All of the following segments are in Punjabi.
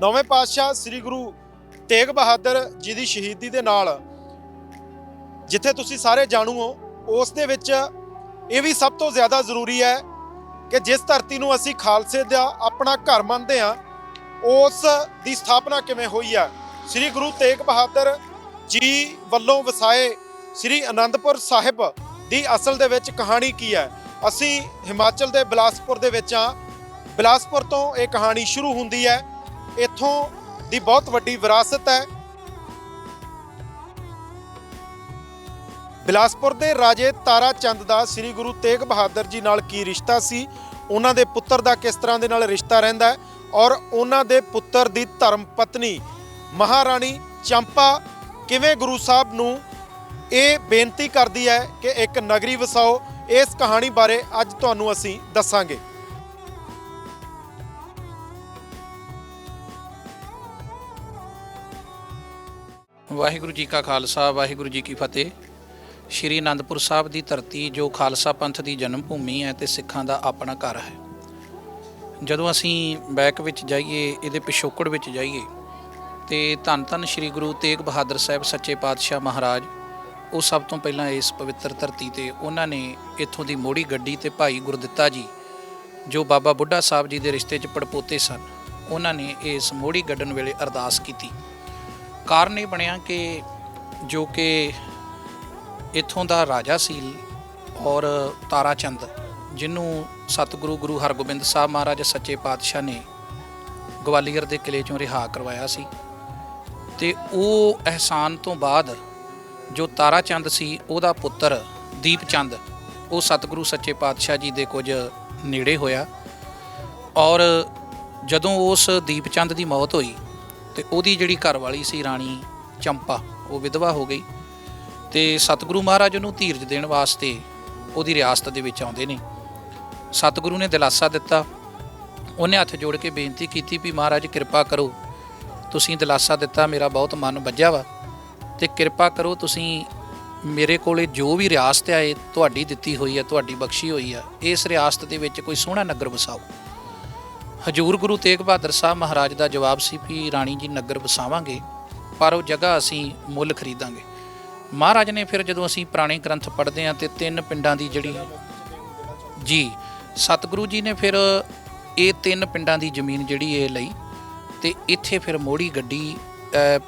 ਨੌਵੇਂ ਪਾਤਸ਼ਾਹ ਸ੍ਰੀ ਗੁਰੂ ਤੇਗ ਬਹਾਦਰ ਜੀ ਦੀ ਸ਼ਹੀਦੀ ਦੇ ਨਾਲ ਜਿੱਥੇ ਤੁਸੀਂ ਸਾਰੇ ਜਾਣੂ ਹੋ, ਉਸ ਦੇ ਵਿੱਚ ਇਹ ਵੀ ਸਭ ਤੋਂ ਜ਼ਿਆਦਾ ਜ਼ਰੂਰੀ ਹੈ ਕਿ ਜਿਸ ਧਰਤੀ ਨੂੰ ਅਸੀਂ ਖਾਲਸੇ ਦਾ ਆਪਣਾ ਘਰ ਮੰਨਦੇ ਹਾਂ, ਉਸ ਦੀ ਸਥਾਪਨਾ ਕਿਵੇਂ ਹੋਈ ਹੈ? ਸ੍ਰੀ ਗੁਰੂ ਤੇਗ ਬਹਾਦਰ ਜੀ ਵੱਲੋਂ ਵਸਾਏ ਸ੍ਰੀ ਅਨੰਦਪੁਰ ਸਾਹਿਬ ਦੀ ਅਸਲ ਦੇ ਵਿੱਚ ਕਹਾਣੀ ਕੀ ਹੈ? ਅਸੀਂ ਹਿਮਾਚਲ ਦੇ ਬਿਲਾਸਪੁਰ ਦੇ ਵਿੱਚ ਆ ਬਿਲਾਸਪੁਰ ਤੋਂ ਇਹ ਕਹਾਣੀ ਸ਼ੁਰੂ ਹੁੰਦੀ ਹੈ। ਇੱਥੋਂ ਦੀ ਬਹੁਤ ਵੱਡੀ ਵਿਰਾਸਤ ਹੈ। ਬਿਲਾਸਪੁਰ ਦੇ ਰਾਜੇ ਤਾਰਾ ਚੰਦ ਦਾ ਸ੍ਰੀ ਗੁਰੂ ਤੇਗ ਬਹਾਦਰ ਜੀ ਨਾਲ ਕੀ ਰਿਸ਼ਤਾ ਸੀ? ਉਹਨਾਂ ਦੇ ਪੁੱਤਰ ਦਾ ਕਿਸ ਤਰ੍ਹਾਂ ਦੇ ਨਾਲ ਰਿਸ਼ਤਾ ਰਹਿੰਦਾ ਹੈ? ਔਰ ਉਹਨਾਂ ਦੇ ਪੁੱਤਰ ਦੀ ਧਰਮ ਪਤਨੀ ਮਹਾਰਾਣੀ ਚੰਪਾ ਕਿਵੇਂ ਗੁਰੂ ਸਾਹਿਬ ਨੂੰ ਇਹ ਬੇਨਤੀ ਕਰਦੀ ਹੈ ਕਿ ਇੱਕ ਨਗਰੀ ਵਸਾਓ? ਇਸ ਕਹਾਣੀ ਬਾਰੇ ਅੱਜ ਤੁਹਾਨੂੰ ਅਸੀਂ ਦੱਸਾਂਗੇ। ਵਾਹਿਗੁਰੂ ਜੀ ਕਾ ਖਾਲਸਾ, ਵਾਹਿਗੁਰੂ ਜੀ ਕੀ ਫਤਿਹ। ਸ਼੍ਰੀ ਅਨੰਦਪੁਰ ਸਾਹਿਬ ਦੀ ਧਰਤੀ, ਜੋ ਖਾਲਸਾ ਪੰਥ ਦੀ ਜਨਮ ਭੂਮੀ ਹੈ ਤੇ ਸਿੱਖਾਂ ਦਾ ਆਪਣਾ ਘਰ ਹੈ। ਜਦੋਂ ਅਸੀਂ ਬੈਕ ਵਿੱਚ ਜਾਈਏ, ਇਹਦੇ ਪਿਛੋਕੜ ਵਿੱਚ ਜਾਈਏ, ਤੇ ਧੰਨ ਧੰਨ ਸ਼੍ਰੀ ਗੁਰੂ ਤੇਗ ਬਹਾਦਰ ਸਾਹਿਬ ਸੱਚੇ ਪਾਤਸ਼ਾਹ ਮਹਾਰਾਜ, ਉਹ ਸਭ ਤੋਂ ਪਹਿਲਾਂ ਇਸ ਪਵਿੱਤਰ ਧਰਤੀ ਤੇ ਉਹਨਾਂ ਨੇ ਇੱਥੋਂ ਦੀ ਮੋੜੀ ਗੱਡੀ ਤੇ ਭਾਈ ਗੁਰਦਿੱਤਾ ਜੀ, ਜੋ ਬਾਬਾ ਬੁੱਢਾ ਸਾਹਿਬ ਜੀ ਦੇ ਰਿਸ਼ਤੇ 'ਚ ਪੜਪੋਤੇ ਸਨ, ਉਹਨਾਂ ਨੇ ਇਸ ਮੋੜੀ ਗੱਡਣ ਵੇਲੇ ਅਰਦਾਸ ਕੀਤੀ। ਕਾਰਨ ਇਹ ਬਣਿਆ ਕਿ ਜੋ ਕਿ ਇੱਥੋਂ ਦਾ ਰਾਜਾ ਸੀ ਔਰ ਤਾਰਾਚੰਦ ਜਿਹਨੂੰ ਸਤਿਗੁਰੂ ਗੁਰੂ ਹਰਗੋਬਿੰਦ ਸਾਹਿਬ ਮਹਾਰਾਜ ਸੱਚੇ ਪਾਤਸ਼ਾਹ ਨੇ ਗਵਾਲੀਅਰ ਦੇ ਕਿਲੇ ਚੋਂ ਰਿਹਾ ਕਰਵਾਇਆ ਸੀ ਤੇ ਉਹ ਅਹਿਸਾਨ ਤੋਂ ਬਾਅਦ ਜੋ ਤਾਰਾਚੰਦ ਸੀ, ਉਹਦਾ ਪੁੱਤਰ ਦੀਪ ਚੰਦ, ਉਹ ਸਤਿਗੁਰੂ ਸੱਚੇ ਪਾਤਸ਼ਾਹ ਜੀ ਦੇ ਕੁਝ ਨੇੜੇ ਹੋਇਆ ਔਰ ਜਦੋਂ ਉਸ ਦੀਪਚੰਦ ਦੀ ਮੌਤ ਹੋਈ ਤੇ ਉਹਦੀ ਜਿਹੜੀ ਘਰ ਵਾਲੀ ਸੀ ਰਾਣੀ ਚੰਪਾ, ਉਹ ਵਿਧਵਾ ਹੋ ਗਈ ਤੇ ਸਤਿਗੁਰੂ ਮਹਾਰਾਜ ਨੂੰ ਧੀਰਜ ਦੇਣ ਵਾਸਤੇ ਉਹਦੀ ਰਿਆਸਤ ਦੇ ਵਿੱਚ ਆਉਂਦੇ ਨੇ। ਸਤਿਗੁਰੂ ਨੇ ਦਿਲਾਸਾ ਦਿੱਤਾ। ਉਹਨੇ ਹੱਥ ਜੋੜ ਕੇ ਬੇਨਤੀ ਕੀਤੀ ਵੀ ਮਹਾਰਾਜ ਕਿਰਪਾ ਕਰੋ, ਤੁਸੀਂ ਦਿਲਾਸਾ ਦਿੱਤਾ, ਮੇਰਾ ਬਹੁਤ ਮਨ ਵੱਜਿਆ ਵਾ ਤੇ ਕਿਰਪਾ ਕਰੋ ਤੁਸੀਂ ਮੇਰੇ ਕੋਲੇ ਜੋ ਵੀ ਰਿਆਸਤ ਆ ਇਹ ਤੁਹਾਡੀ ਦਿੱਤੀ ਹੋਈ ਹੈ, ਤੁਹਾਡੀ ਬਖਸ਼ੀ ਹੋਈ ਆ ਇਸ ਰਿਆਸਤ ਦੇ ਵਿੱਚ ਕੋਈ ਸੋਹਣਾ ਨਗਰ ਵਸਾਓ। ਹਜੂਰ ਗੁਰੂ ਤੇਗ ਬਹਾਦਰ ਸਾਹਿਬ ਮਹਾਰਾਜ ਦਾ ਜਵਾਬ ਸੀ ਵੀ ਰਾਣੀ ਜੀ ਨਗਰ ਵਸਾਵਾਂਗੇ, ਪਰ ਉਹ ਜਗ੍ਹਾ ਅਸੀਂ ਮੁੱਲ ਖਰੀਦਾਂਗੇ। ਮਹਾਰਾਜ ਨੇ ਫਿਰ ਜਦੋਂ ਅਸੀਂ ਪੁਰਾਣੇ ਗ੍ਰੰਥ ਪੜ੍ਹਦੇ ਹਾਂ ਤੇ ਤਿੰਨ ਪਿੰਡਾਂ ਦੀ ਜਿਹੜੀ ਜੀ, ਸਤਿਗੁਰੂ ਜੀ ਨੇ ਫਿਰ ਇਹ ਤਿੰਨ ਪਿੰਡਾਂ ਦੀ ਜ਼ਮੀਨ ਜਿਹੜੀ ਇਹ ਲਈ ਤੇ ਇੱਥੇ ਫਿਰ ਮੋੜੀ ਗੱਡੀ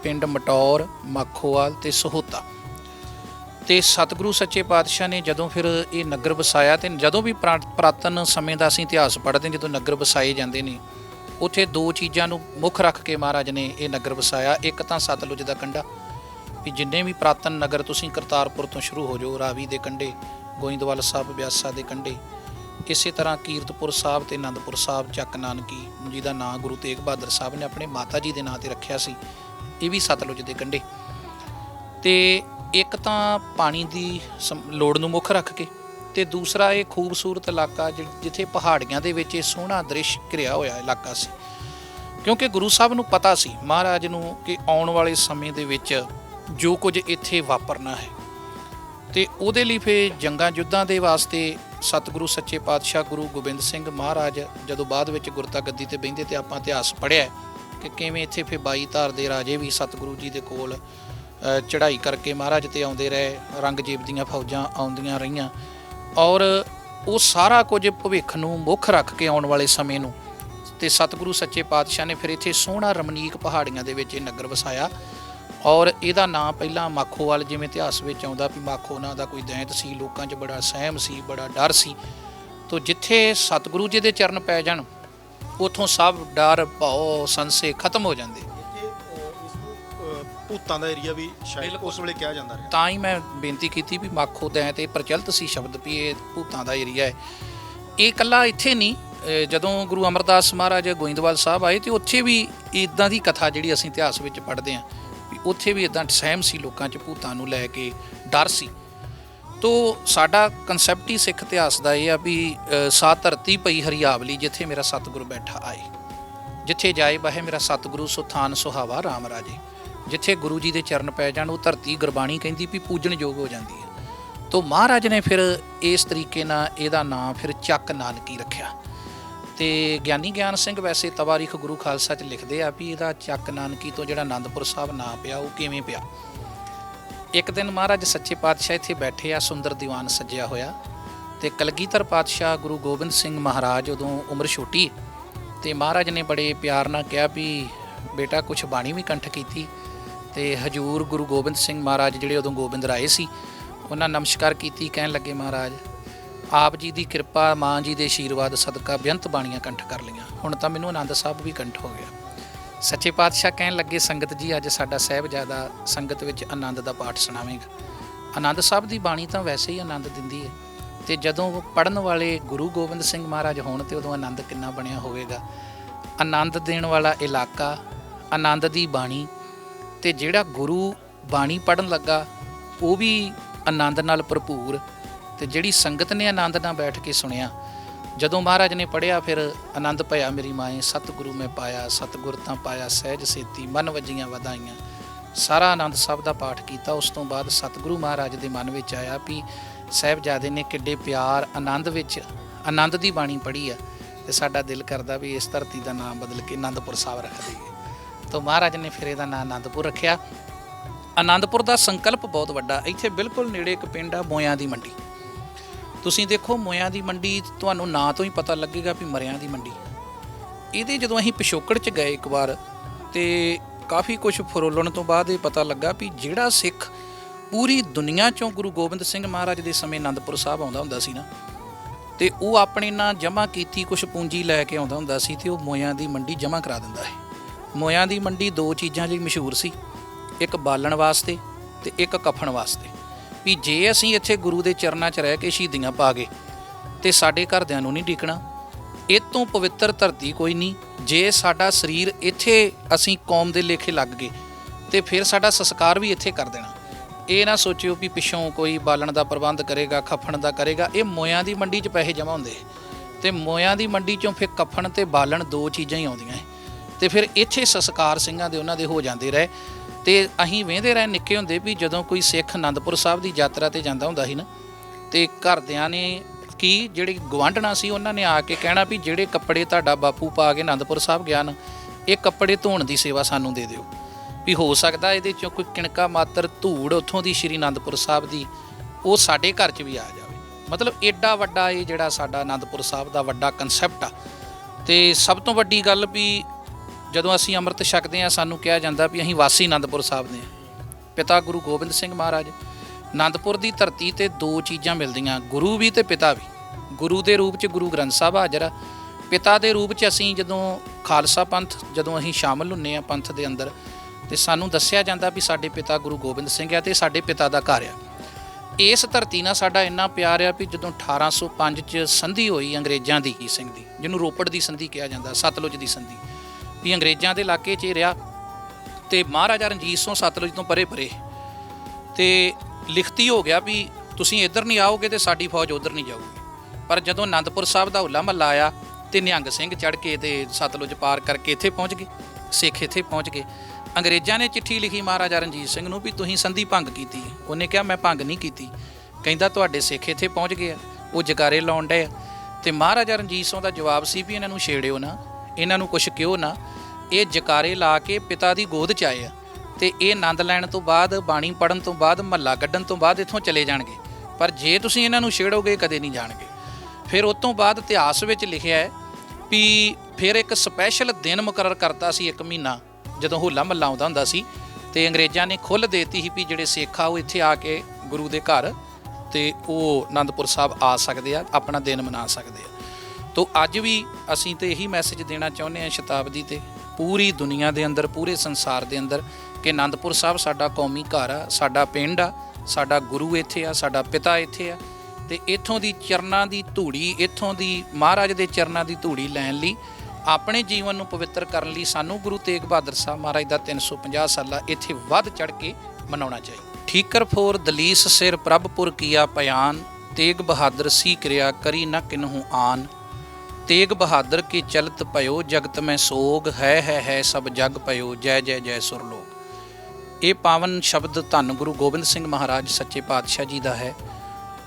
ਪਿੰਡ ਮਟੌਰ, ਮਾਖੋਵਾਲ ਤੇ ਸਹੋਤਾ। ਤੇ ਸਤਿਗੁਰੂ ਸੱਚੇ ਪਾਤਸ਼ਾਹ ਨੇ ਜਦੋਂ ਫਿਰ ਇਹ ਨਗਰ ਵਸਾਇਆ ਤੇ ਜਦੋਂ ਵੀ ਪ੍ਰਾ- ਪੁਰਾਤਨ ਸਮੇਂ ਦਾ ਅਸੀਂ ਇਤਿਹਾਸ ਪੜ੍ਹਦੇ ਜਦੋਂ ਨਗਰ ਵਸਾਏ ਜਾਂਦੇ ਨੇ, ਉੱਥੇ ਦੋ ਚੀਜ਼ਾਂ ਨੂੰ ਮੁੱਖ ਰੱਖ ਕੇ ਮਹਾਰਾਜ ਨੇ ਇਹ ਨਗਰ ਵਸਾਇਆ, ਇੱਕ ਤਾਂ ਸਤਲੁਜ ਦਾ ਕੰਢਾ, ਵੀ ਜਿੰਨੇ ਵੀ ਪੁਰਾਤਨ ਨਗਰ ਤੁਸੀਂ ਕਰਤਾਰਪੁਰ ਤੋਂ ਸ਼ੁਰੂ ਹੋ ਜਾਓ, ਰਾਵੀ ਦੇ ਕੰਢੇ, ਗੋਇੰਦਵਾਲ ਸਾਹਿਬ, ਬਿਆਸਾ ਦੇ ਕੰਢੇ, ਇਸੇ ਤਰ੍ਹਾਂ ਕੀਰਤਪੁਰ ਸਾਹਿਬ ਤੇ ਆਨੰਦਪੁਰ ਸਾਹਿਬ, ਚੱਕ ਨਾਨਕੀ ਜਿਹਦਾ ਨਾਂ ਗੁਰੂ ਤੇਗ ਬਹਾਦਰ ਸਾਹਿਬ ਨੇ ਆਪਣੇ ਮਾਤਾ ਜੀ ਦੇ ਨਾਂ ਤੇ ਰੱਖਿਆ ਸੀ, ਇਹ ਵੀ ਸਤਲੁਜ ਦੇ ਕੰਢੇ। ਤੇ ਇੱਕ ਤਾਂ ਪਾਣੀ ਦੀ ਸਮ- ਲੋੜ ਨੂੰ ਮੁੱਖ ਰੱਖ ਕੇ ਤੇ ਦੂਸਰਾ ਇਹ ਖੂਬਸੂਰਤ ਇਲਾਕਾ ਜਿ- ਜਿੱਥੇ ਪਹਾੜੀਆਂ ਦੇ ਵਿੱਚ ਇਹ ਸੋਹਣਾ ਦ੍ਰਿਸ਼ ਘਿਰਿਆ ਹੋਇਆ ਇਲਾਕਾ ਸੀ। ਕਿਉਂਕਿ ਗੁਰੂ ਸਾਹਿਬ ਨੂੰ ਪਤਾ ਸੀ, ਮਹਾਰਾਜ ਨੂੰ ਕਿ ਆਉਣ ਵਾਲੇ ਸਮੇਂ ਦੇ ਵਿੱਚ ਜੋ ਕੁਝ ਇੱਥੇ ਵਾਪਰਨਾ ਹੈ। ਤੇ ਉਹਦੇ ਲਈ ਫੇ ਜੰਗਾਂ ਯੁੱਧਾਂ ਦੇ ਵਾਸਤੇ ਸਤਿਗੁਰੂ, ਸੱਚੇ ਪਾਤਸ਼ਾਹ ਗੁਰੂ ਗੋਬਿੰਦ ਸਿੰਘ ਮਹਾਰਾਜ ਜਦੋਂ ਬਾਅਦ ਵਿੱਚ ਗੁਰਤਾ ਗੱਦੀ ਤੇ ਬਹਿੰਦੇ ਤੇ ਆਪਾਂ ਇਤਿਹਾਸ ਪੜ੍ਹਿਆ ਕਿ ਕਿਵੇਂ ਇੱਥੇ ਫੇ ਬਾਈ ਧਾਰ ਦੇ ਰਾਜੇ ਵੀ ਸਤਿਗੁਰੂ ਜੀ ਦੇ ਕੋਲ ਚੜ੍ਹਾਈ ਕਰਕੇ ਮਹਾਰਾਜ ਤੇ ਆਉਂਦੇ ਰਹੇ, ਰੰਗਜੀਤ ਦੀਆਂ ਫੌਜਾਂ ਆਉਂਦੀਆਂ ਰਹੀਆਂ। ਔਰ ਉਹ ਸਾਰਾ ਕੁਝ ਭਵਿੱਖ ਨੂੰ ਮੁੱਖ ਰੱਖ ਕੇ ਆਉਣ ਵਾਲੇ ਸਮੇਂ ਨੂੰ, ਤੇ ਸਤਿਗੁਰੂ ਸੱਚੇ ਪਾਤਸ਼ਾਹ ਨੇ ਫਿਰ ਇੱਥੇ ਸੋਹਣਾ ਰਮਣੀਕ ਪਹਾੜੀਆਂ ਦੇ ਵਿੱਚ ਇਹ ਨਗਰ ਵਸਾਇਆ। ਔਰ ਇਹਦਾ ਨਾਂ ਪਹਿਲਾਂ ਮਾਖੋਵਾਲ, ਜਿਵੇਂ ਇਤਿਹਾਸ ਵਿੱਚ ਆਉਂਦਾ ਵੀ ਮਾਖੋ ਨਾਂ ਦਾ ਕੋਈ ਦੈਂਤ ਸੀ, ਲੋਕਾਂ 'ਚ ਬੜਾ ਸਹਿਮ ਸੀ, ਬੜਾ ਡਰ ਸੀ। ਤੋਂ ਜਿੱਥੇ ਸਤਿਗੁਰੂ ਜੀ ਦੇ ਚਰਨ ਪੈ ਜਾਣ, ਉਥੋਂ ਸਭ ਡਰ, ਭਉ, ਸੰਸੇ ਖਤਮ ਹੋ ਜਾਂਦੇ। ਭੂਤਾਂ ਦਾ ਏਰੀਆ ਵੀ ਸ਼ਾਇਦ ਬਿਲਕੁਲ। ਉਸ ਵੇਲੇ ਕਿਹਾ ਜਾਂਦਾ ਰਿਹਾ। ਤਾਂ ਹੀ ਮੈਂ ਬੇਨਤੀ ਕੀਤੀ ਵੀ ਮਾਖੋ ਦੈਂਤ ਤੇ ਪ੍ਰਚਲਿਤ ਸੀ ਸ਼ਬਦ ਵੀ ਇਹ ਭੂਤਾਂ ਦਾ ਏਰੀਆ ਹੈ। ਇਹ ਇਕੱਲਾ ਇੱਥੇ ਨਹੀਂ ਅਹ ਜਦੋਂ ਗੁਰੂ ਅਮਰਦਾਸ ਮਹਾਰਾਜ ਗੋਇੰਦਵਾਲ ਸਾਹਿਬ ਆਏ ਤੇ ਉੱਥੇ ਵੀ ਇਦਾਂ ਦੀ ਕਥਾ ਜਿਹੜੀ ਅਸੀਂ ਇਤਿਹਾਸ ਵਿੱਚ ਪੜ੍ਹਦੇ ਹਾਂ ਵੀ ਉੱਥੇ ਵੀ ਇਦਾਂ ਸਹਿਮ ਸੀ ਲੋਕਾਂ 'ਚ ਭੂਤਾਂ ਨੂੰ ਲੈ ਕੇ ਡਰ ਸੀ। ਤੋ ਸਾਡਾ ਕਨਸੈਪਟ ਹੀ ਸਿੱਖ ਇਤਿਹਾਸ ਦਾ ਇਹ ਆ ਵੀ ਅਹ ਸਾ ਧਰਤੀ ਪਈ ਹਰੀਆਵਲੀ ਜਿੱਥੇ ਮੇਰਾ ਸਤਿਗੁਰੂ ਬੈਠਾ ਆਏ। ਜਿੱਥੇ ਜਾਏ ਬਹਿ ਮੇਰਾ ਸਤਿਗੁਰੂ ਸੁਥਾਨ ਸੁਹਾਵਾ RAM ਰਾਜੇ। ਜਿੱਥੇ ਗੁਰੂ ਜੀ ਦੇ ਚਰਨ ਪੈ ਜਾਣ, ਉਹ ਧਰਤੀ ਗੁਰਬਾਣੀ ਕਹਿੰਦੀ ਵੀ ਪੂਜਣ ਯੋਗ ਹੋ ਜਾਂਦੀ ਹੈ। ਤੋ ਮਹਾਰਾਜ ਨੇ ਫਿਰ ਇਸ ਤਰੀਕੇ ਨਾਲ ਇਹਦਾ ਨਾਮ ਫਿਰ ਚੱਕ ਨਾਨਕੀ ਰੱਖਿਆ। ਤੇ ਗਿਆਨੀ ਗਿਆਨ ਸਿੰਘ ਵੈਸੇ ਤਵਾਰੀਖ ਗੁਰੂ ਖਾਲਸਾ ਚ ਲਿਖਦੇ ਆ ਵੀ ਇਹਦਾ ਚੱਕ ਨਾਨਕੀ ਤੋਂ ਜਿਹੜਾ ਆਨੰਦਪੁਰ ਸਾਹਿਬ ਨਾਂ ਪਿਆ, ਉਹ ਕਿਵੇਂ ਪਿਆ? ਇੱਕ ਦਿਨ ਮਹਾਰਾਜ ਸੱਚੇ ਪਾਤਸ਼ਾਹ ਇੱਥੇ ਬੈਠੇ ਆ, ਸੁੰਦਰ ਦੀਵਾਨ ਸੱਜਿਆ ਹੋਇਆ। ਤੇ ਕਲਗੀਧਰ ਪਾਤਸ਼ਾਹ ਗੁਰੂ ਗੋਬਿੰਦ ਸਿੰਘ ਮਹਾਰਾਜ ਉਦੋਂ ਉਮਰ ਛੋਟੀ, ਤੇ ਮਹਾਰਾਜ ਨੇ ਬੜੇ ਪਿਆਰ ਨਾਲ ਕਿਹਾ ਵੀ ਬੇਟਾ ਕੁਝ ਬਾਣੀ ਵੀ ਕੰਠ ਕੀਤੀ। ਤੇ ਹਜੂਰ ਗੁਰੂ ਗੋਬਿੰਦ ਸਿੰਘ ਮਹਾਰਾਜ ਜਿਹੜੇ ਉਦੋਂ ਗੋਬਿੰਦ ਰਾਏ ਸੀ, ਉਹਨਾਂ ਨਮਸਕਾਰ ਕੀਤੀ, ਕਹਿਣ ਲੱਗੇ, ਮਹਾਰਾਜ, ਆਪ ਜੀ ਦੀ ਕਿਰਪਾ, ਮਾਂ ਜੀ ਦੇ ਆਸ਼ੀਰਵਾਦ ਸਦਕਾ ਬੇਅੰਤ ਬਾਣੀਆਂ ਕੰਠ ਕਰ ਲਈਆਂ। ਹੁਣ ਤਾਂ ਮੈਨੂੰ ਆਨੰਦ ਸਾਹਿਬ ਵੀ ਕੰਠ ਹੋ ਗਿਆ। ਸੱਚੇ ਪਾਤਸ਼ਾਹ ਕਹਿਣ ਲੱਗੇ, ਸੰਗਤ ਜੀ, ਅੱਜ ਸਾਡਾ ਸਹਿਬਜ਼ਾਦਾ ਸੰਗਤ ਵਿੱਚ ਆਨੰਦ ਦਾ ਪਾਠ ਸੁਣਾਵੇਗਾ। ਆਨੰਦ ਸਾਹਿਬ ਦੀ ਬਾਣੀ ਤਾਂ ਵੈਸੇ ਹੀ ਆਨੰਦ ਦਿੰਦੀ ਹੈ ਤੇ ਜਦੋਂ ਪੜਨ ਵਾਲੇ ਗੁਰੂ ਗੋਬਿੰਦ ਸਿੰਘ ਮਹਾਰਾਜ ਹੋਣ, ਤੇ ਉਦੋਂ ਆਨੰਦ ਕਿੰਨਾ ਬਣਿਆ ਹੋਵੇਗਾ। ਆਨੰਦ ਦੇਣ ਵਾਲਾ ਇਲਾਕਾ, ਆਨੰਦ ਦੀ ਬਾਣੀ ਤੇ ਜਿਹੜਾ ਗੁਰੂ ਬਾਣੀ ਪੜਨ ਲੱਗਾ, ਉਹ ਵੀ ਆਨੰਦ ਨਾਲ ਭਰਪੂਰ। ਤੇ ਜਿਹੜੀ ਸੰਗਤ ਨੇ ਆਨੰਦ ਨਾਲ ਬੈਠ ਕੇ ਸੁਣਿਆ, ਜਦੋਂ ਮਹਾਰਾਜ ਨੇ ਪੜਿਆ ਫਿਰ ਆਨੰਦ ਭਇਆ ਮੇਰੀ ਮਾਏ ਸਤਿਗੁਰੂ ਮੈਂ ਪਾਇਆ, ਸਤਿਗੁਰ ਤਾਂ ਪਾਇਆ, ਸਹਿਜ ਸੇਤੀ, ਮਨ ਵਜੀਆਂ ਵਧਾਈਆਂ। ਸਾਰਾ ਆਨੰਦ ਸਾਹਿਬ ਦਾ ਪਾਠ ਕੀਤਾ। ਉਸ ਤੋਂ ਬਾਅਦ ਸਤਿਗੁਰੂ ਮਹਾਰਾਜ ਦੇ ਮਨ ਵਿੱਚ ਆਇਆ ਵੀ ਸਾਹਿਬਜ਼ਾਦੇ ਨੇ ਕਿੱਡੇ ਪਿਆਰ, ਆਨੰਦ ਵਿੱਚ, ਆਨੰਦ ਦੀ ਬਾਣੀ ਪੜ੍ਹੀ ਆ ਤੇ ਸਾਡਾ ਦਿਲ ਕਰਦਾ ਵੀ ਇਸ ਧਰਤੀ ਦਾ ਨਾਮ ਬਦਲ ਕੇ ਆਨੰਦਪੁਰ ਸਾਹਿਬ ਰੱਖ ਦਈਏ। ਤਾਂ ਮਹਾਰਾਜ ਨੇ ਫਿਰ ਇਹਦਾ ਨਾਂ ਆਨੰਦਪੁਰ ਰੱਖਿਆ। ਆਨੰਦਪੁਰ ਦਾ ਸੰਕਲਪ ਬਹੁਤ ਵੱਡਾ। ਇੱਥੇ ਬਿਲਕੁਲ ਨੇੜੇ ਇੱਕ ਪਿੰਡ ਆ, ਮੋਇਆਂ ਦੀ ਮੰਡੀ। ਤੁਸੀਂ ਦੇਖੋ, ਮੋਇਆਂ ਦੀ ਮੰਡੀ ਤੁਹਾਨੂੰ ਨਾਂ ਤੋਂ ਹੀ ਪਤਾ ਲੱਗੇਗਾ ਵੀ ਮਰਿਆਂ ਦੀ ਮੰਡੀ। ਇਹਦੇ ਜਦੋਂ ਅਸੀਂ ਪਿਛੋਕੜ ਚ ਗਏ ਇੱਕ ਵਾਰ, ਤੇ ਕਾਫੀ ਕੁਝ ਫਰੋਲਣ ਤੋਂ ਬਾਅਦ ਇਹ ਪਤਾ ਲੱਗਾ ਵੀ ਜਿਹੜਾ ਸਿੱਖ ਪੂਰੀ ਦੁਨੀਆ ਚੋਂ ਗੁਰੂ ਗੋਬਿੰਦ ਸਿੰਘ ਮਹਾਰਾਜ ਦੇ ਸਮੇਂ ਆਨੰਦਪੁਰ ਸਾਹਿਬ ਆਉਂਦਾ ਹੁੰਦਾ ਸੀ ਨਾ, ਤੇ ਉਹ ਆਪਣੇ ਨਾਲ ਜਮ੍ਹਾਂ ਕੀਤੀ ਕੁਝ ਪੂੰਜੀ ਲੈ ਕੇ ਆਉਂਦਾ ਹੁੰਦਾ ਸੀ, ਤੇ ਉਹ ਮੋਇਆਂ ਦੀ ਮੰਡੀ ਜਮ੍ਹਾਂ ਕਰਾ ਦਿੰਦਾ ਹੈ। ਮੋਇਆਂ ਦੀ ਮੰਡੀ ਦੋ ਚੀਜ਼ਾਂ ਲਈ ਮਸ਼ਹੂਰ ਸੀ, ਇੱਕ ਬਾਲਣ ਵਾਸਤੇ ਤੇ ਇੱਕ ਕਫਨ ਵਾਸਤੇ। ਵੀ ਜੇ ਅਸੀਂ ਇੱਥੇ ਗੁਰੂ ਦੇ ਚਰਨਾਂ 'ਚ ਰਹਿ ਕੇ ਸ਼ਹੀਦੀਆਂ ਪਾ ਗਏ, ਤੇ ਸਾਡੇ ਘਰਦਿਆਂ ਨੂੰ ਨਹੀਂ ਡੀਕਣਾ, ਇਹ ਤੋਂ ਪਵਿੱਤਰ ਧਰਤੀ ਕੋਈ ਨਹੀਂ। ਜੇ ਸਾਡਾ ਸਰੀਰ ਇੱਥੇ ਅਸੀਂ ਕੌਮ ਦੇ ਲੇਖੇ ਲੱਗ ਗਏ, ਤੇ ਫਿਰ ਸਾਡਾ ਸੰਸਕਾਰ ਵੀ ਇੱਥੇ ਕਰ ਦੇਣਾ। ਇਹ ਨਾ ਸੋਚਿਓ ਵੀ ਪਿੱਛੋਂ ਕੋਈ ਬਾਲਣ ਦਾ ਪ੍ਰਬੰਧ ਕਰੇਗਾ ਖਫਣ ਦਾ ਕਰੇਗਾ, ਇਹ ਮੋਇਆਂ ਦੀ ਮੰਡੀ 'ਚ ਪੈਸੇ ਜਮ੍ਹਾਂ ਹੁੰਦੇ। ਤੇ ਮੋਇਆਂ ਦੀ ਮੰਡੀ 'ਚੋਂ ਫਿਰ ਕਫਣ ਤੇ ਬਾਲਣ ਦੋ ਚੀਜ਼ਾਂ ਹੀ ਆਉਂਦੀਆਂ। ਤੇ ਫਿਰ ਇੱਥੇ ਸੰਸਕਾਰ ਸਿੰਘਾਂ ਦੇ ਉਹਨਾਂ ਦੇ ਹੋ ਜਾਂਦੇ ਰਹੇ ਤੇ ਅਸੀਂ ਵੇਂਦੇ ਰਹੇ ਨਿੱਕੇ ਹੁੰਦੇ ਵੀ ਜਦੋਂ ਕੋਈ ਸਿੱਖ ਅਨੰਦਪੁਰ ਸਾਹਿਬ ਦੀ ਯਾਤਰਾ ਤੇ ਜਾਂਦਾ ਹੁੰਦਾ ਸੀ ਨਾ, ਤੇ ਘਰਦਿਆਂ ਨੇ ਕੀ ਜਿਹੜੇ ਗਵਾਂਢਣਾ ਸੀ ਉਹਨਾਂ ਨੇ ਆ ਕੇ ਕਹਿਣਾ ਵੀ ਜਿਹੜੇ ਕੱਪੜੇ ਤੁਹਾਡਾ ਬਾਪੂ ਪਾ ਕੇ ਆਨੰਦਪੁਰ ਸਾਹਿਬ ਗਿਆ ਨਾ, ਇਹ ਕੱਪੜੇ ਧੋਣ ਦੀ ਸੇਵਾ ਸਾਨੂੰ ਦੇ ਦਿਓ। ਵੀ ਹੋ ਸਕਦਾ ਇਹਦੇ ਚੋਂ ਕੋਈ ਕਿਣਕਾ ਮਾਤਰ ਧੂੜ ਉੱਥੋਂ ਦੀ ਸ਼੍ਰੀ ਅਨੰਦਪੁਰ ਸਾਹਿਬ ਦੀ, ਉਹ ਸਾਡੇ ਘਰ 'ਚ ਵੀ ਆ ਜਾਵੇ। ਮਤਲਬ ਏਡਾ ਵੱਡਾ ਇਹ ਜਿਹੜਾ ਸਾਡਾ ਅਨੰਦਪੁਰ ਸਾਹਿਬ ਦਾ ਵੱਡਾ ਕਨਸੈਪਟ ਆ। ਤੇ ਸਭ ਤੋਂ ਵੱਡੀ ਗੱਲ ਵੀ ਜਦੋਂ ਅਸੀਂ ਅੰਮ੍ਰਿਤ ਛਕਦੇ ਆ ਸਾਨੂੰ ਕਿਹਾ ਜਾਂਦਾ ਵੀ ਅਸੀਂ ਵਾਸੀ ਆਨੰਦਪੁਰ ਸਾਹਿਬ ਦੇ ਆ ਪਿਤਾ ਗੁਰੂ ਗੋਬਿੰਦ ਸਿੰਘ ਮਹਾਰਾਜ ਆਨੰਦਪੁਰ ਦੀ ਧਰਤੀ ਤੇ ਦੋ ਚੀਜ਼ਾਂ ਮਿਲਦੀਆਂ, ਗੁਰੂ ਵੀ ਤੇ ਪਿਤਾ ਵੀ। ਗੁਰੂ ਦੇ ਰੂਪ 'ਚ ਗੁਰੂ ਗ੍ਰੰਥ ਸਾਹਿਬ ਹਾਜ਼ਰ ਆ। ਪਿਤਾ ਦੇ ਰੂਪ 'ਚ ਅਸੀਂ ਜਦੋਂ ਖਾਲਸਾ ਪੰਥ, ਜਦੋਂ ਅਸੀਂ ਸ਼ਾਮਲ ਹੁੰਨੇ ਆ ਪੰਥ ਦੇ ਅੰਦਰ, ਤੇ ਸਾਨੂੰ ਦੱਸਿਆ ਜਾਂਦਾ ਵੀ ਸਾਡੇ ਪਿਤਾ ਗੁਰੂ ਗੋਬਿੰਦ ਸਿੰਘ ਆ ਤੇ ਸਾਡੇ ਪਿਤਾ ਦਾ ਘਰ ਆ। ਇਸ ਧਰਤੀ ਨਾਲ ਸਾਡਾ ਇੰਨਾ ਪਿਆਰ ਆ ਵੀ ਜਦੋਂ 1805 ਚ ਸੰਧੀ ਹੋਈ ਅੰਗਰੇਜ਼ਾਂ ਦੀ ਹੀ ਸਿੰਘ ਦੀ ਜਿਹਨੂੰ ਰੋਪੜ ਦੀ ਸੰਧੀ ਕਿਹਾ ਜਾਂਦਾ, ਸਤਲੁਜ ਦੀ ਸੰਧੀ। ਵੀ ਅੰਗਰੇਜ਼ਾਂ ਦੇ ਇਲਾਕੇ 'ਚ ਰਿਹਾ ਤੇ ਮਹਾਰਾਜਾ ਰਣਜੀਤ ਸਿੰਘ ਸਤਲੁਜ ਤੋਂ ਪਰੇ ਪਰੇ। ਤੇ ਲਿਖਤੀ ਹੋ ਗਿਆ ਵੀ ਤੁਸੀਂ ਇੱਧਰ ਨਹੀਂ ਆਓਗੇ ਤੇ ਸਾਡੀ ਫੌਜ ਉੱਧਰ ਨਹੀਂ ਜਾਊਗੀ। ਪਰ ਜਦੋਂ ਆਨੰਦਪੁਰ ਸਾਹਿਬ ਦਾ ਹੁੱਲਾ ਮਹੱਲਾ ਆਇਆ ਤੇ ਨਿਹੰਗ ਸਿੰਘ ਚੜ ਕੇ ਤੇ ਸਤਲੁਜ ਪਾਰ ਕਰਕੇ ਇੱਥੇ ਪਹੁੰਚ ਗਏ, ਸਿੱਖ ਇੱਥੇ ਪਹੁੰਚ ਗਏ। ਅੰਗਰੇਜ਼ਾਂ ਨੇ ਚਿੱਠੀ ਲਿਖੀ ਮਹਾਰਾਜਾ ਰਣਜੀਤ ਸਿੰਘ ਨੂੰ ਵੀ ਤੁਸੀਂ ਸੰਧੀ ਭੰਗ ਕੀਤੀ ਉਹਨੇ ਕਿਹਾ, ਮੈਂ ਭੰਗ ਨਹੀਂ ਕੀਤੀ। ਕਹਿੰਦਾ, ਤੁਹਾਡੇ ਸਿੱਖ ਇੱਥੇ ਪਹੁੰਚ ਗਏ ਆ, ਉਹ ਜਗਾਰੇ ਲਾਉਣ ਡਏ ਆ। ਤੇ ਮਹਾਰਾਜਾ ਰਣਜੀਤ ਸਿੰਘ ਦਾ ਜਵਾਬ ਸੀ ਵੀ ਇਹਨਾਂ ਨੂੰ ਛੇੜਿਓ ਨਾ, ਇਹਨਾਂ ਨੂੰ ਕੁਛ ਕਿਉਂ ਨਾ। ਇਹ ਜਕਾਰੇ ਲਾ ਕੇ ਪਿਤਾ ਦੀ ਗੋਦ ਚ ਆਏ ਆ ਤੇ ਇਹ ਆਨੰਦ ਲੈਣ ਤੋਂ ਬਾਅਦ, ਬਾਣੀ ਪੜਨ ਤੋਂ ਬਾਅਦ, ਮਹੱਲਾ ਕੱਢਣ ਤੋਂ ਬਾਅਦ ਇੱਥੋਂ ਚਲੇ ਜਾਣਗੇ। ਪਰ ਜੇ ਤੁਸੀਂ ਇਹਨਾਂ ਨੂੰ ਛੇੜੋਗੇ, ਕਦੇ ਨਹੀਂ ਜਾਣਗੇ। ਫਿਰ ਉਸ ਤੋਂ ਬਾਅਦ ਇਤਿਹਾਸ ਵਿੱਚ ਲਿਖਿਆ ਹੈ ਵੀ ਫਿਰ ਇੱਕ ਸਪੈਸ਼ਲ ਦਿਨ ਮੁਕਰਰ ਕਰਤਾ ਸੀ ਇੱਕ ਮਹੀਨਾ, ਜਦੋਂ ਹੋਲਾ ਮਹੱਲਾ ਆਉਂਦਾ ਹੁੰਦਾ ਸੀ ਤੇ ਅੰਗਰੇਜ਼ਾਂ ਨੇ ਖੁੱਲ੍ਹ ਦੇਤੀ ਸੀ ਵੀ ਜਿਹੜੇ ਸਿੱਖ ਆ, ਉਹ ਇੱਥੇ ਆ ਕੇ ਗੁਰੂ ਦੇ ਘਰ ਤੇ ਉਹ ਆਨੰਦਪੁਰ ਸਾਹਿਬ ਆ ਸਕਦੇ ਆ, ਆਪਣਾ ਦਿਨ ਮਨਾ ਸਕਦੇ ਆ। ਤੋ ਅੱਜ ਵੀ ਅਸੀਂ ਤੇ ਇਹੀ ਮੈਸੇਜ ਦੇਣਾ ਚਾਹੁੰਦੇ ਹਾਂ ਸ਼ਤਾਬਦੀ ਤੇ। ਪੂਰੀ ਦੁਨੀਆ ਦੇ ਅੰਦਰ, ਪੂਰੇ ਸੰਸਾਰ ਦੇ ਅੰਦਰ ਕਿ ਆਨੰਦਪੁਰ ਸਾਹਿਬ ਸਾਡਾ ਕੌਮੀ ਘਰ ਆ, ਸਾਡਾ ਪਿੰਡ ਆ, ਸਾਡਾ ਗੁਰੂ ਇੱਥੇ ਆ, ਸਾਡਾ ਪਿਤਾ ਇੱਥੇ ਆ। ਤੇ ਇੱਥੋਂ ਦੀ ਚਰਨਾਂ ਦੀ ਧੂੜੀ, ਇੱਥੋਂ ਦੀ ਮਹਾਰਾਜ ਦੇ ਚਰਨਾਂ ਦੀ ਧੂੜੀ ਲੈਣ ਲਈ, ਆਪਣੇ ਜੀਵਨ ਨੂੰ ਪਵਿੱਤਰ ਕਰਨ ਲਈ ਸਾਨੂੰ ਗੁਰੂ ਤੇਗ ਬਹਾਦਰ ਸਾਹਿਬ ਮਹਾਰਾਜ ਦਾ 350 ਸਾਲਾ ਇੱਥੇ ਵੱਧ ਚੜ ਕੇ ਮਨਾਉਣਾ ਚਾਹੀਦਾ। ਠੀਕਰ ਫੋਰ ਦਲੀਸ ਸਿਰ ਪ੍ਰਭਪੁਰ ਕੀਆ ਪਿਆਨ ਤੇਗ ਬਹਾਦਰ ਸੀ ਕਿਰਿਆ ਕਰੀ ਨ ਕਿਨਹੂ ਆਨ। ਤੇਗ ਬਹਾਦਰ ਕੀ ਚਲਤ ਭਇਓ, ਜਗਤ ਮੈਂ ਸੋਗ, ਹੈ ਹੈ ਹੈ, ਸਭ ਜਗ ਭਇਓ, ਜੈ ਜੈ ਜੈ ਸੁਰਲੋਕ ਇਹ ਪਾਵਨ ਸ਼ਬਦ ਧੰਨ ਗੁਰੂ ਗੋਬਿੰਦ ਸਿੰਘ ਮਹਾਰਾਜ ਸੱਚੇ ਪਾਤਸ਼ਾਹ ਜੀ ਦਾ ਹੈ।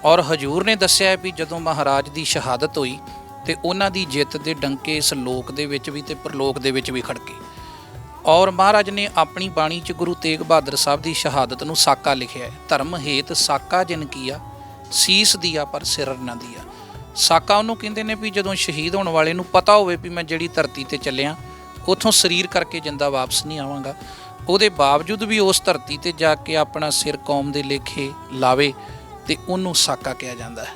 ਔਰ ਹਜੂਰ ਨੇ ਦੱਸਿਆ ਵੀ ਜਦੋਂ ਮਹਾਰਾਜ ਦੀ ਸ਼ਹਾਦਤ ਹੋਈ ਤੇ ਉਹਨਾਂ ਦੀ ਜਿੱਤ ਦੇ ਡੰਕੇ ਇਸ ਲੋਕ ਦੇ ਵਿੱਚ ਵੀ ਤੇ ਪ੍ਰਲੋਕ ਦੇ ਵਿੱਚ ਵੀ ਖੜਕੇ। ਔਰ ਮਹਾਰਾਜ ਨੇ ਆਪਣੀ ਬਾਣੀ 'ਚ ਗੁਰੂ ਤੇਗ ਬਹਾਦਰ ਸਾਹਿਬ ਦੀ ਸ਼ਹਾਦਤ ਨੂੰ ਸਾਕਾ ਲਿਖਿਆ ਹੈ। ਧਰਮ ਹੇਤ ਸਾਕਾ ਜਿਨ ਕੀਆ, ਸੀਸ ਦੀਆ ਪਰ ਸਿਰ ਨਾ ਦੀਆ। ਸਾਕਾ ਉਹਨੂੰ ਕਹਿੰਦੇ ਨੇ ਵੀ ਜਦੋਂ ਸ਼ਹੀਦ ਹੋਣ ਵਾਲੇ ਨੂੰ ਪਤਾ ਹੋਵੇ ਵੀ ਮੈਂ ਜਿਹੜੀ ਧਰਤੀ ਤੇ ਚੱਲਿਆ, ਉਥੋਂ ਸਰੀਰ ਕਰਕੇ ਜਿੰਦਾ ਵਾਪਸ ਨਹੀਂ ਆਵਾਂਗਾ। ਉਹਦੇ ਬਾਵਜੂਦ ਵੀ ਉਸ ਧਰਤੀ ਤੇ ਜਾ ਕੇ ਆਪਣਾ ਸਿਰ ਕੌਮ ਦੇ ਲੇਖੇ ਲਾਵੇ ਤੇ ਉਹਨੂੰ ਸਾਕਾ ਕਿਹਾ ਜਾਂਦਾ ਹੈ।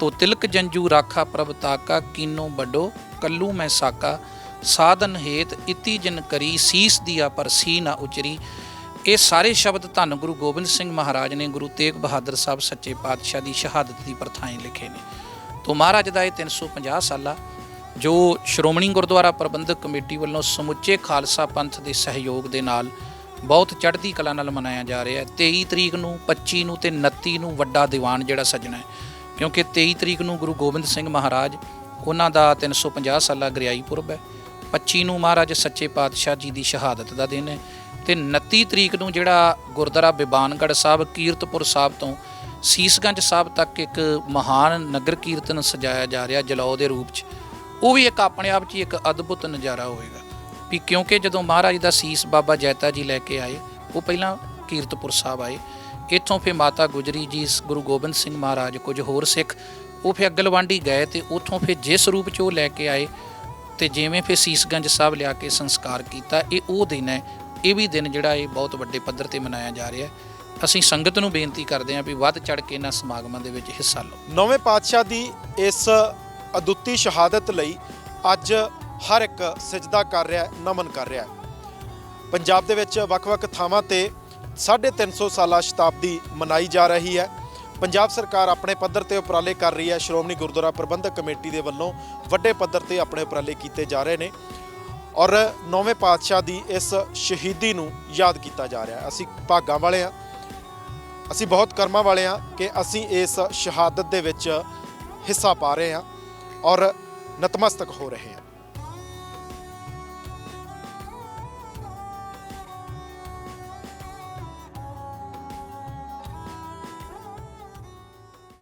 ਤੋ ਤਿਲਕ ਜੰਜੂ ਰਾਖਾ ਪ੍ਰਭ ਤਾਕਾ, ਕੀਨੋ ਵੱਡੋ, ਕੱਲੂ ਮੈਂ ਸਾਕਾ, ਸਾਧਨ ਹੇਤ ਇਤੀ ਜਨ ਕਰੀ, ਸੀਸ ਦੀਆ ਪਰ ਸੀ ਨਾ ਉਚਰੀ। ਇਹ ਸਾਰੇ ਸ਼ਬਦ ਧੰਨ ਗੁਰੂ ਗੋਬਿੰਦ ਸਿੰਘ ਮਹਾਰਾਜ ਨੇ ਗੁਰੂ ਤੇਗ ਬਹਾਦਰ ਸਾਹਿਬ ਸੱਚੇ ਪਾਤਸ਼ਾਹ ਦੀ ਸ਼ਹਾਦਤ ਦੀ ਪ੍ਰਥਾएं ਲਿਖੇ ਨੇ। ਤੋ ਮਹਾਰਾਜ ਦਾ ਇਹ 350 ਸਾਲਾ, ਜੋ ਸ਼੍ਰੋਮਣੀ ਗੁਰਦੁਆਰਾ ਪ੍ਰਬੰਧਕ ਕਮੇਟੀ ਵੱਲੋਂ ਸਮੁੱਚੇ ਖਾਲਸਾ ਪੰਥ ਦੇ ਸਹਿਯੋਗ ਦੇ ਨਾਲ ਬਹੁਤ ਚੜ੍ਹਦੀ ਕਲਾ ਨਾਲ ਮਨਾਇਆ ਜਾ ਰਿਹਾ ਹੈ। 23 ਤਰੀਕ ਨੂੰ 25 ਨੂੰ ਤੇ 29 ਨੂੰ ਵੱਡਾ ਦੀਵਾਨ ਜਿਹੜਾ ਸਜਣਾ ਹੈ। ਕਿਉਂਕਿ 23 ਤਰੀਕ ਨੂੰ ਗੁਰੂ ਗੋਬਿੰਦ ਸਿੰਘ ਮਹਾਰਾਜ, ਉਹਨਾਂ ਦਾ 350 ਸਾਲਾ ਗ੍ਰਿਆਈ ਪੁਰਬ ਹੈ। 25 ਨੂੰ ਮਹਾਰਾਜ ਸੱਚੇ ਪਾਤਸ਼ਾਹ ਜੀ ਦੀ ਸ਼ਹਾਦਤ ਦਾ ਦਿਨ ਹੈ। ਤੇ 29 ਤਰੀਕ ਨੂੰ ਜਿਹੜਾ ਗੁਰਦੁਆਰਾ ਬਿਬਾਨਗੜ੍ਹ ਸਾਹਿਬ, ਕੀਰਤਪੁਰ ਸਾਹਿਬ ਤੋਂ ਸੀਸਗੰਜ ਸਾਹਿਬ ਤੱਕ ਇੱਕ ਮਹਾਨ ਨਗਰ ਕੀਰਤਨ ਸਜਾਇਆ ਜਾ ਰਿਹਾ ਜਲਾਉ ਦੇ ਰੂਪ 'ਚ, ਉਹ ਵੀ ਇੱਕ ਆਪਣੇ ਆਪ 'ਚ ਹੀ ਇੱਕ ਅਦਭੁਤ ਨਜ਼ਾਰਾ ਹੋਵੇਗਾ। ਵੀ ਕਿਉਂਕਿ ਜਦੋਂ ਮਹਾਰਾਜ ਦਾ ਸੀਸ ਬਾਬਾ ਜੈਤਾ ਜੀ ਲੈ ਕੇ ਆਏ, ਉਹ ਪਹਿਲਾਂ ਕੀਰਤਪੁਰ ਸਾਹਿਬ ਆਏ, ਇੱਥੋਂ ਫਿਰ ਮਾਤਾ ਗੁਜਰੀ ਜੀ, ਗੁਰੂ ਗੋਬਿੰਦ ਸਿੰਘ ਮਹਾਰਾਜ, ਕੁਝ ਹੋਰ ਸਿੱਖ, ਉਹ ਫਿਰ ਅਗਲਵਾਂਡੀ ਗਏ ਤੇ ਉੱਥੋਂ ਫਿਰ ਜਿਸ ਰੂਪ 'ਚ ਉਹ ਲੈ ਕੇ ਆਏ ਤੇ ਜਿਵੇਂ ਫਿਰ ਸੀਸਗੰਜ ਸਾਹਿਬ ਲਿਆ ਕੇ ਸੰਸਕਾਰ ਕੀਤਾ, ਇਹ ਉਹ ਦਿਨ ਹੈ, ਇਹ ਵੀ ਦਿਨ ਜਿਹੜਾ ਇਹ ਬਹੁਤ ਵੱਡੇ ਪੱਧਰ ਤੇ ਮਨਾਇਆ ਜਾ ਰਿਹਾ ਹੈ। ਅਸੀਂ ਸੰਗਤ ਨੂੰ ਬੇਨਤੀ ਕਰਦੇ ਹਾਂ ਵੀ ਵੱਧ ਚੜ ਕੇ ਇਹਨਾਂ ਸਮਾਗਮਾਂ ਦੇ ਵਿੱਚ ਹਿੱਸਾ ਲਓ। ਨੌਵੇਂ ਪਾਤਸ਼ਾਹ ਦੀ ਇਸ ਅਦੁੱਤੀ ਸ਼ਹਾਦਤ ਲਈ ਅੱਜ ਹਰ ਇੱਕ ਸਜਦਾ ਕਰ ਰਿਹਾ ਹੈ, ਨਮਨ ਕਰ ਰਿਹਾ ਹੈ। ਪੰਜਾਬ ਦੇ ਵਿੱਚ ਵੱਖ-ਵੱਖ ਥਾਵਾਂ ਤੇ 350 ਸਾਲਾ ਸ਼ਤਾਬਦੀ ਮਨਾਈ ਜਾ ਰਹੀ ਹੈ। ਪੰਜਾਬ ਸਰਕਾਰ ਆਪਣੇ ਪੱਧਰ ਤੇ ਉਪਰਾਲੇ ਕਰ ਰਹੀ ਹੈ। ਸ਼੍ਰੋਮਣੀ ਗੁਰਦੁਆਰਾ ਪ੍ਰਬੰਧਕ ਕਮੇਟੀ ਦੇ ਵੱਲੋਂ ਵੱਡੇ ਪੱਧਰ ਤੇ ਆਪਣੇ ਉਪਰਾਲੇ ਕੀਤੇ ਜਾ ਰਹੇ ਨੇ ਔਰ ਨੌਵੇਂ ਪਾਤਸ਼ਾਹ ਦੀ ਇਸ ਸ਼ਹੀਦੀ ਨੂੰ ਯਾਦ ਕੀਤਾ ਜਾ ਰਿਹਾ ਹੈ। ਅਸੀਂ ਭਾਗਾਂ ਵਾਲੇ ਹਾਂ। ਅਸੀਂ ਬਹੁਤ ਕਰਮਾਂ ਵਾਲੇ ਹਾਂ ਕਿ ਅਸੀਂ ਇਸ ਸ਼ਹਾਦਤ ਦੇ ਵਿੱਚ ਹਿੱਸਾ ਪਾ ਰਹੇ ਹਾਂ ਔਰ ਨਤਮਸਤਕ ਹੋ ਰਹੇ ਹਾਂ।